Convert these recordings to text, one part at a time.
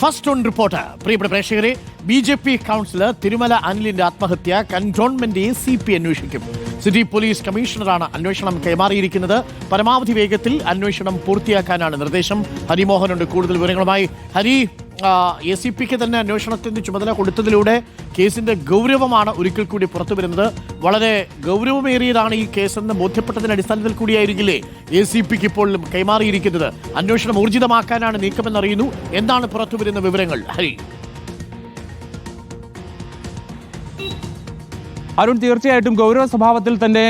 First on report. പ്രിയപ്പെട്ട പ്രേക്ഷകരെ B J P councillor Thirumala അനിലിന്റെ ആത്മഹത്യ കന്റോൺമെന്റ് സി പി അന്വേഷിക്കും. സിറ്റി പോലീസ് കമ്മീഷണറാണ് അന്വേഷണം കൈമാറിയിരിക്കുന്നത്. പരമാവധി വേഗത്തിൽ അന്വേഷണം പൂർത്തിയാക്കാനാണ് നിർദ്ദേശം. ഹരിമോഹനുണ്ട് കൂടുതൽ വിവരങ്ങളുമായി. ഹരി എ സി പിക്ക് തന്നെ അന്വേഷണത്തിന്റെ ചുമതല കൊടുത്തതിലൂടെ കേസിന്റെ ഗൗരവമാണ് ഒരിക്കൽ കൂടി പുറത്തു വരുന്നത്. വളരെ ഗൗരവമേറിയതാണ് ഈ കേസെന്ന് ബോധ്യപ്പെട്ടതിന്റെ അടിസ്ഥാനത്തിൽ കൂടിയായിരിക്കില്ലേ എ സി പിക്ക് ഇപ്പോൾ കൈമാറിയിരിക്കുന്നത്. അന്വേഷണം ഊർജിതമാക്കാനാണ് നീക്കമെന്നറിയുന്നു. എന്താണ് പുറത്തു വരുന്ന വിവരങ്ങൾ? ഹരി. അരുൺ തീർച്ചയായിട്ടും ഗൗരവ സ്വഭാവത്തിൽ തന്നെ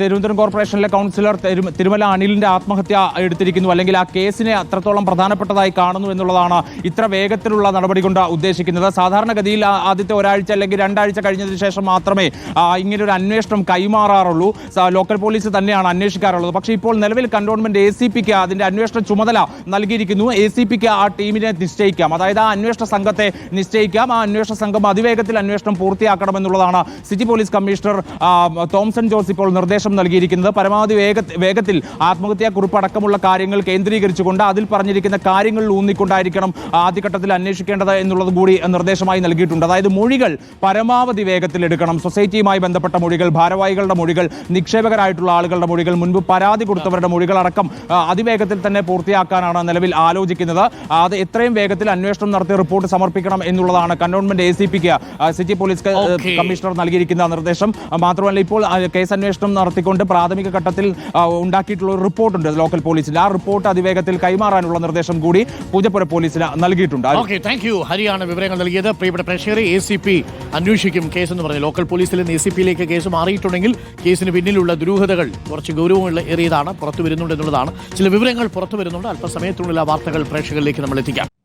തിരുവനന്തപുരം കോർപ്പറേഷനിലെ കൗൺസിലർ തിരുമല അനിലിന്റെ ആത്മഹത്യ എടുത്തിരിക്കുന്നു. അല്ലെങ്കിൽ ആ കേസിനെ അത്രത്തോളം പ്രധാനപ്പെട്ടതായി കാണുന്നു എന്നുള്ളതാണ് ഇത്ര വേഗത്തിലുള്ള നടപടി കൊണ്ട് ഉദ്ദേശിക്കുന്നത്. സാധാരണഗതിയിൽ ആദ്യത്തെ ഒരാഴ്ച അല്ലെങ്കിൽ രണ്ടാഴ്ച കഴിഞ്ഞതിന് ശേഷം മാത്രമേ ഇങ്ങനൊരു അന്വേഷണം കൈമാറാറുള്ളൂ. ലോക്കൽ പോലീസ് തന്നെയാണ് അന്വേഷിക്കാറുള്ളത്. പക്ഷേ ഇപ്പോൾ നിലവിൽ കണ്ടോൺമെന്റ് എ സി പിക്ക് അതിന്റെ അന്വേഷണ ചുമതല നൽകിയിരിക്കുന്നു. എ സി പിക്ക് ആ ടീമിനെ നിശ്ചയിക്കാം. അതായത് ആ അന്വേഷണ സംഘത്തെ നിശ്ചയിക്കാം. ആ അന്വേഷണ സംഘം അതിവേഗത്തിൽ അന്വേഷണം പൂർത്തിയാക്കണമെന്നുള്ളതാണ് city police commissioner Thomson Jose ഇപ്പോൾ നിർദ്ദേശം നൽകിയിരിക്കുന്നത് പരമാവധി വേഗ വേഗത്തിൽ ആത്മഹത്യാ കുറിപ്പ് അടക്കമുള്ള കാര്യങ്ങൾ കേന്ദ്രീകരിച്ചുകൊണ്ട് അതിൽ പറഞ്ഞിരിക്കുന്ന കാര്യങ്ങളിൽ ഊന്നിക്കൊണ്ടായിരിക്കണം ആദ്യഘട്ടത്തിൽ അന്വേഷിക്കേണ്ടത് എന്നുള്ളത് കൂടി നിർദ്ദേശമായി നൽകിയിട്ടുണ്ട്. അതായത് മൊഴികൾ പരമാവധി വേഗത്തിൽ എടുക്കണം. സൊസൈറ്റിയുമായി ബന്ധപ്പെട്ട മൊഴികൾ ഭാരവാഹികളുടെ മൊഴികൾ നിക്ഷേപകരായിട്ടുള്ള ആളുകളുടെ മൊഴികൾ മുൻപ് പരാതി കൊടുത്തവരുടെ മൊഴികളടക്കം അതിവേഗത്തിൽ തന്നെ പൂർത്തിയാക്കാനാണ് നിലവിൽ ആലോചിക്കുന്നത്. അത് എത്രയും വേഗത്തിൽ അന്വേഷണം നടത്തി റിപ്പോർട്ട് സമർപ്പിക്കണം എന്നുള്ളതാണ് കന്റോൺമെന്റ് എ സി പിക്ക് സിറ്റി പോലീസ് കമ്മീഷണർ നൽകിയിരിക്കുന്ന നിർദ്ദേശം. ആ, മാത്രമല്ല ഇപ്പോൾ കേസ് അന്വേഷണം നടത്തിക്കൊണ്ട് പ്രാഥമിക ഘട്ടത്തിൽ ഉണ്ടാക്കിയിട്ടുള്ള ഒരു റിപ്പോർട്ടുണ്ട് ലോക്കൽ പോലീസിന്റെ ആ റിപ്പോർട്ട് അതിവേഗത്തിൽ കൈമാറാനുള്ള നിർദ്ദേശം കൂടി പൂജപ്പുര പോലീസിന് നൽകിയിട്ടുണ്ട്. താങ്ക് യു ഹരിയാണ് വിവരങ്ങൾ നൽകിയത്. പ്രിയപ്പെട്ട പ്രേക്ഷകരെ എ സി പി അന്വേഷിക്കും കേസ് എന്ന് പറഞ്ഞു ലോക്കൽ പോലീസിൽ നിന്ന് എ സി പിയിലേക്ക് കേസ് മാറിയിട്ടുണ്ടെങ്കിൽ കേസിന് പിന്നിലുള്ള ദുരൂഹതകൾ കുറച്ച് ഗൗരവമുള്ള ഏറിയതാണ് പുറത്തു വരുന്നുണ്ട് എന്നുള്ളതാണ്. ചില വിവരങ്ങൾ പുറത്തു വരുന്നുണ്ട്. അല്പസമയത്തിനുള്ളിൽ ആ വാർത്തകൾ പ്രേക്ഷകരിലേക്ക് നമ്മൾ എത്തിക്കാം.